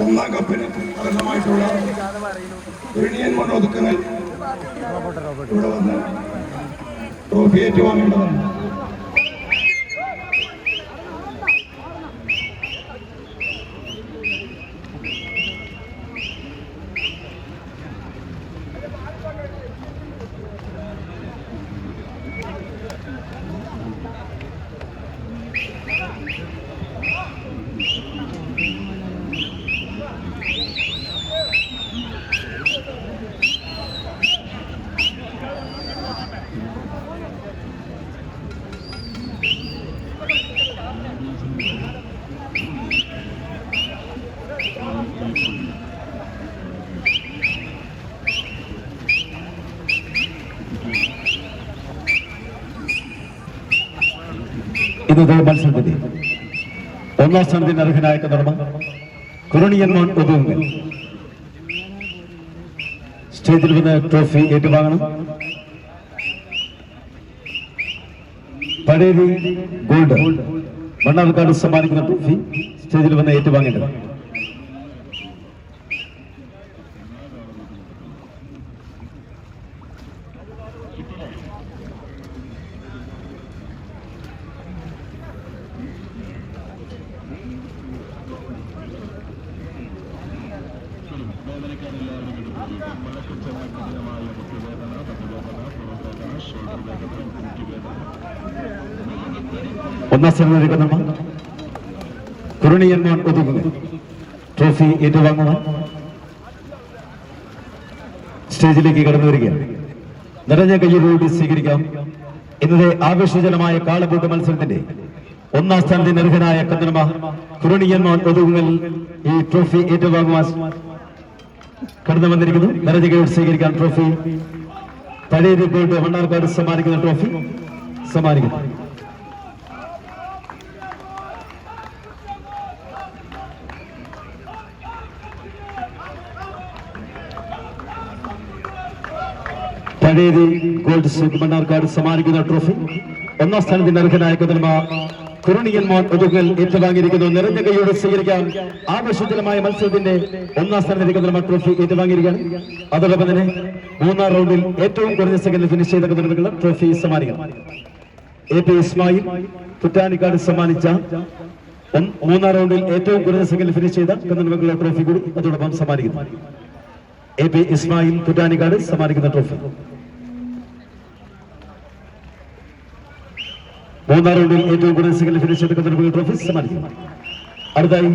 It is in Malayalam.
ഒന്നാം കപ്പിന് അർഹമായിട്ടുള്ള യൂണിയൻ ഒതുക്കങ്ങൾ ഇവിടെ വന്ന് ട്രോഫി ഏറ്റുവാങ്ങേണ്ടതാണ് ഇന്നത്തെ മത്സരത്തിന്റെ ഒന്നാം സ്ഥാനത്തിന് അർഹനായ കർമ്മ കുരുണിയന്മാൻ മോൻ സ്റ്റേജിൽ വന്ന് ട്രോഫി ഏറ്റുവാങ്ങണം. പഴയ ഗോൾഡ്. മണ്ണാർക്കാട് സമ്മാനിക്കുന്ന ട്രോഫി സ്റ്റേജിൽ വന്ന് ഏറ്റുവാങ്ങേണ്ടത്. ഒന്നാം സ്ഥലം കടമ കുരണിയൻ മോൻ ഒതുങ്ങൽ ട്രോഫി ഏറ്റുവാങ്ങുവാൻ സ്റ്റേജിലേക്ക് കടന്നു വരികയാണ്. നിറഞ്ഞ കയ്യിലൂടി സ്വീകരിക്കാം. ഇന്നത്തെ ആവേശജനമായ കാളപൂട്ട് മത്സരത്തിന്റെ ഒന്നാം സ്ഥാനത്തിന് അർഹനായ കന്നടമ കുരുണിയന്മാർ ഒതുങ്ങൽ ഈ ട്രോഫി ഏറ്റുവാങ്ങുവാൻ കടന്നു വന്നിരിക്കുന്നു. കയ്യോട് സ്വീകരിക്കാൻ ട്രോഫി. പഴയ ഗോൾഡ് മണ്ണാർക്കാട് സമ്മാനിക്കുന്ന ട്രോഫി. സമ്മാനിക്കുന്നു. പഴയ ഗോൾഡ് മണ്ണാർക്കാട് സമ്മാനിക്കുന്ന ട്രോഫി. ഒന്നാം സ്ഥാനത്തിന്റെ അർഹനായ കഥനമ കുരുണിയൻ ഒതുക്കൽ ഏറ്റുവാങ്ങിയിരിക്കുന്നു. നിറഞ്ഞ കൈയോടെ സ്വീകരിക്കാൻ ആവേശജനമായ മത്സരത്തിന്റെ ഒന്നാം സ്ഥാനത്തിന്റെ കഥനമ ട്രോഫി ഏറ്റുവാങ്ങിയിരിക്കുകയാണ്. അതോടൊപ്പം തന്നെ മൂന്നാം റൗണ്ടിൽ ഏറ്റവും കുറഞ്ഞ സെക്കൻഡിൽ ഫിനിഷ് ചെയ്ത ട്രോഫി സമ്മാനിക്കണം എ പി ഇസ്മായിൽ കുറ്റാനിക്കാട് സമ്മാനിച്ച മൂന്നാം റൗണ്ടിൽ ഏറ്റവും കുറഞ്ഞ സെക്കൻഡിൽ ഫിനിഷ് ചെയ്ത കഥനമക്കുള്ള ട്രോഫി കൂടി അതോടൊപ്പം സമ്മാനിക്കുന്നു. എ പി ഇസ്മായിൽ കുറ്റാനിക്കാട് സമ്മാനിക്കുന്ന ട്രോഫി മൂന്നാം റൗണ്ടിൽ ഏറ്റവും കൂടുതൽ സിംഗിൾ ഫിനിഷ് എടുക്കുന്ന ട്രോഫി സമ്മാനിക്കും അടുത്തായി